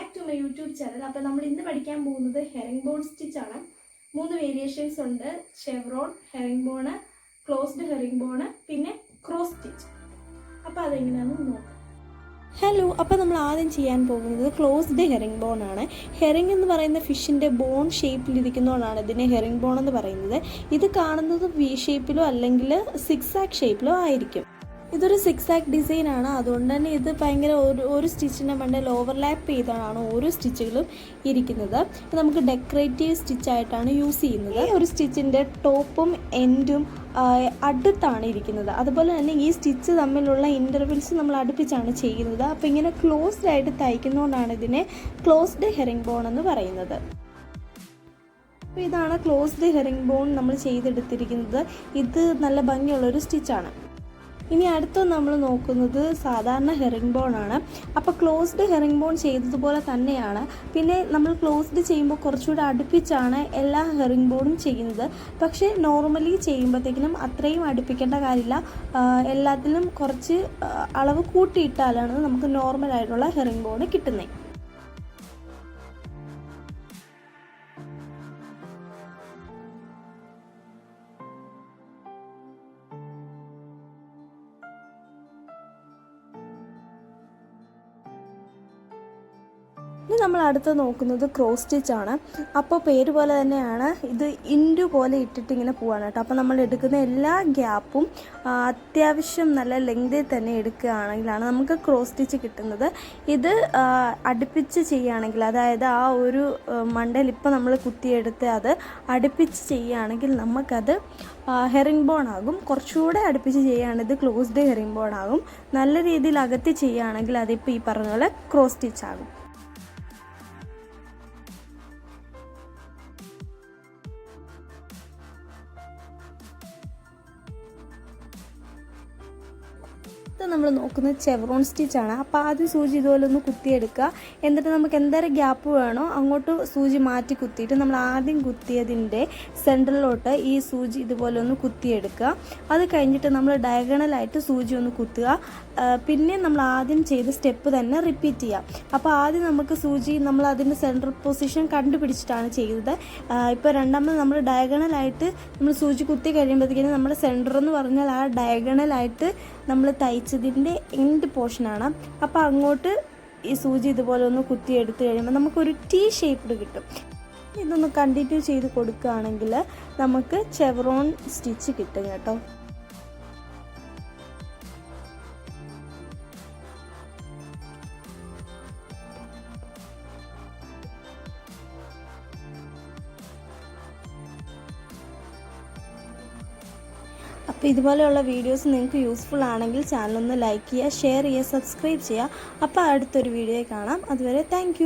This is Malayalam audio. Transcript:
മൈ യൂട്യൂബ് ചാനൽ അപ്പോൾ നമ്മൾ ഇന്ന് പഠിക്കാൻ പോകുന്നത് ഹെറിംഗ് ബോൺ സ്റ്റിച്ച് ആണ്. മൂന്ന് വേരിയേഷൻസ് ഉണ്ട്. Chevron herring born closed herring born പിന്നെ ക്രോസ് സ്റ്റിച്ച് അപ്പോൾ അതെങ്ങനെയാണെന്ന് നോക്കാം. ഹലോ അപ്പോൾ നമ്മൾ ആദ്യം ചെയ്യാൻ പോകുന്നത് ക്ലോസ്ഡ് ഹെറിംഗ് ബോൺ ആണ്. ഹെറിംഗ് എന്ന് പറയുന്ന ഫിഷിന്റെ ബോൺ ഷേപ്പിലിരിക്കുന്നതുകൊണ്ടാണ് ഇതിനെ ഹെറിംഗ് ബോൺ എന്ന് പറയുന്നത്. ഇത് കാണുന്നത് വി ഷേപ്പിലോ അല്ലെങ്കിൽ സിക്സ് ഷേപ്പിലോ ആയിരിക്കും. ഇതൊരു സിക്സ് ആക്ക് ഡിസൈൻ ആണ്. അതുകൊണ്ട് തന്നെ ഇത് ഭയങ്കര ഒരു ഒരു സ്റ്റിച്ചിന്റെ മണ്ടയിൽ ഓവർലാപ്പ് ചെയ്താണ് ഓരോ സ്റ്റിച്ചുകളും ഇരിക്കുന്നത്. നമുക്ക് ഡെക്കറേറ്റീവ് സ്റ്റിച്ചായിട്ടാണ് യൂസ് ചെയ്യുന്നത്. ഒരു സ്റ്റിച്ചിന്റെ ടോപ്പും എൻഡും അടുത്താണ് ഇരിക്കുന്നത്. അതുപോലെ തന്നെ ഈ സ്റ്റിച്ച് തമ്മിലുള്ള ഇന്റർവെൽസ് നമ്മൾ അടുപ്പിച്ചാണ് ചെയ്യുന്നത്. അപ്പോൾ ഇങ്ങനെ ക്ലോസ്ഡ് ആയിട്ട് തയ്ക്കുന്നതുകൊണ്ടാണ് ഇതിനെ ക്ലോസ്ഡ് ഹെറിംഗ് ബോൺ എന്ന് പറയുന്നത്. അപ്പോൾ ഇതാണ് ക്ലോസ്ഡ് ഹെറിംഗ് ബോൺ നമ്മൾ ചെയ്തെടുത്തിരിക്കുന്നത്. ഇത് നല്ല ഭംഗിയുള്ളൊരു സ്റ്റിച്ചാണ് ഇനി അടുത്ത നമ്മൾ നോക്കുന്നത് സാധാരണ ഹെറിംഗ് ബോൺ ആണ്. അപ്പോൾ ക്ലോസ്ഡ് ഹെറിംഗ് ബോൺ ചെയ്തതുപോലെ തന്നെയാണ്. പിന്നെ നമ്മൾ ക്ലോസ്ഡ് ചെയ്യുമ്പോൾ കുറച്ചുകൂടി അടുപ്പിച്ചാണ് എല്ലാ ഹെറിംഗ് ബോണും ചെയ്യുന്നത്. പക്ഷേ നോർമലി ചെയ്യുമ്പോഴത്തേക്കിനും അത്രയും അടുപ്പിക്കേണ്ട കാര്യമില്ല. എല്ലാത്തിനും കുറച്ച് അളവ് കൂട്ടിയിട്ടാലാണ് നമുക്ക് നോർമലായിട്ടുള്ള ഹെറിംഗ് ബോൺ കിട്ടുന്നത് ഇനി നമ്മൾ അടുത്ത് നോക്കുന്നത് ക്രോസ് സ്റ്റിച്ച് ആണ്. അപ്പോൾ പേര് പോലെ തന്നെയാണ് ഇത് ഇൻഡു പോലെ ഇട്ടിട്ട് ഇങ്ങനെ പോവാണ് കേട്ടോ. അപ്പോൾ നമ്മൾ എടുക്കുന്ന എല്ലാ ഗ്യാപ്പും അത്യാവശ്യം നല്ല ലെങ്തിൽ തന്നെ എടുക്കുകയാണെങ്കിലാണ് നമുക്ക് ക്രോസ് സ്റ്റിച്ച് കിട്ടുന്നത്. ഇത് അടുപ്പിച്ച് ചെയ്യുകയാണെങ്കിൽ അതായത് ആ ഒരു മണ്ടയിൽ ഇപ്പോൾ നമ്മൾ കുത്തിയെടുത്ത് അത് അടുപ്പിച്ച് ചെയ്യുകയാണെങ്കിൽ നമുക്കത് ഹെറിംഗ് ബോൺ ആകും. കുറച്ചുകൂടെ അടുപ്പിച്ച് ചെയ്യുകയാണെങ്കിൽ ഇത് ക്ലോസ്ഡ് ഹെറിംഗ് ബോൺ ആകും. നല്ല രീതിയിൽ അകത്തി ചെയ്യുകയാണെങ്കിൽ അതിപ്പോൾ ഈ പറഞ്ഞ പോലെ ക്രോസ് സ്റ്റിച്ച് ആകും. ഇത് നമ്മൾ നോക്കുന്നത് ചെവറോൺ സ്റ്റിച്ചാണ് അപ്പോൾ ആദ്യം സൂചി ഇതുപോലെ ഒന്ന് കുത്തിയെടുക്കുക. എന്നിട്ട് നമുക്ക് എന്തേരം ഗ്യാപ്പ് വേണോ അങ്ങോട്ട് സൂചി മാറ്റി കുത്തിയിട്ട് നമ്മൾ ആദ്യം കുത്തിയതിന്റെ സെന്ററിലോട്ട് ഈ സൂചി ഇതുപോലെ ഒന്ന് കുത്തിയെടുക്കുക. അത് കഴിഞ്ഞിട്ട് നമ്മൾ ഡയഗണലായിട്ട് സൂചി ഒന്ന് കുത്തുക. പിന്നെ നമ്മൾ ആദ്യം ചെയ്ത സ്റ്റെപ്പ് തന്നെ റിപ്പീറ്റ് ചെയ്യുക. അപ്പോൾ ആദ്യം നമുക്ക് സൂചി നമ്മൾ അതിന്റെ സെൻട്രൽ പൊസിഷൻ കണ്ടുപിടിച്ചിട്ടാണ് ചെയ്തത്. ഇപ്പോൾ രണ്ടാമത് നമ്മൾ ഡയഗണലായിട്ട് നമ്മൾ സൂചി കുത്തി കഴിയുമ്പോഴത്തേക്കും നമ്മുടെ സെന്റർ എന്ന് പറഞ്ഞാൽ ആ ഡയഗണലായിട്ട് നമ്മൾ തയ്ച്ചതിന്റെ എൻഡ് പോർഷനാണ് അപ്പോൾ അങ്ങോട്ട് ഈ സൂചി ഇതുപോലെ ഒന്ന് കുത്തി എടുത്തു കഴിയുമ്പോൾ നമുക്കൊരു ടീ ഷേപ്പ്ഡ് കിട്ടും. ഇതൊന്ന് കണ്ടിന്യൂ ചെയ്ത് കൊടുക്കുകയാണെങ്കിൽ നമുക്ക് ചെവറോൺ സ്റ്റിച്ച് കിട്ടും കേട്ടോ. അപ്പോൾ ഇതുപോലെയുള്ള വീഡിയോസ് നിങ്ങൾക്ക് യൂസ്ഫുൾ ആണെങ്കിൽ ചാനൽ ഒന്ന് ലൈക്ക് ചെയ്യുക ഷെയർ ചെയ്യുക സബ്സ്ക്രൈബ് ചെയ്യുക. അപ്പോൾ അടുത്തൊരു വീഡിയോ കാണാം. അതുവരെ താങ്ക്